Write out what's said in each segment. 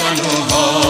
ফুল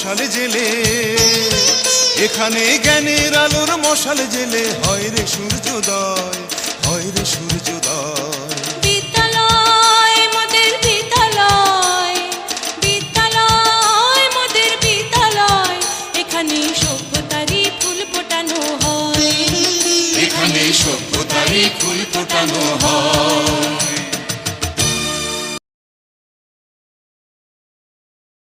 মশালে জেলে। এখানে জ্ঞানের আলোর মশালে জেলে। হয় রে সূর্যোদয় হয় রে সূর্যোদয়। বিদ্যালয় মোদের বিদ্যালয় বিদ্যালয় মোদের বিদ্যালয় এখানে সভ্যতারই ফুল ফোটানো হয়। এখানে সভ্যতারই ফুল ফোটানো হয়।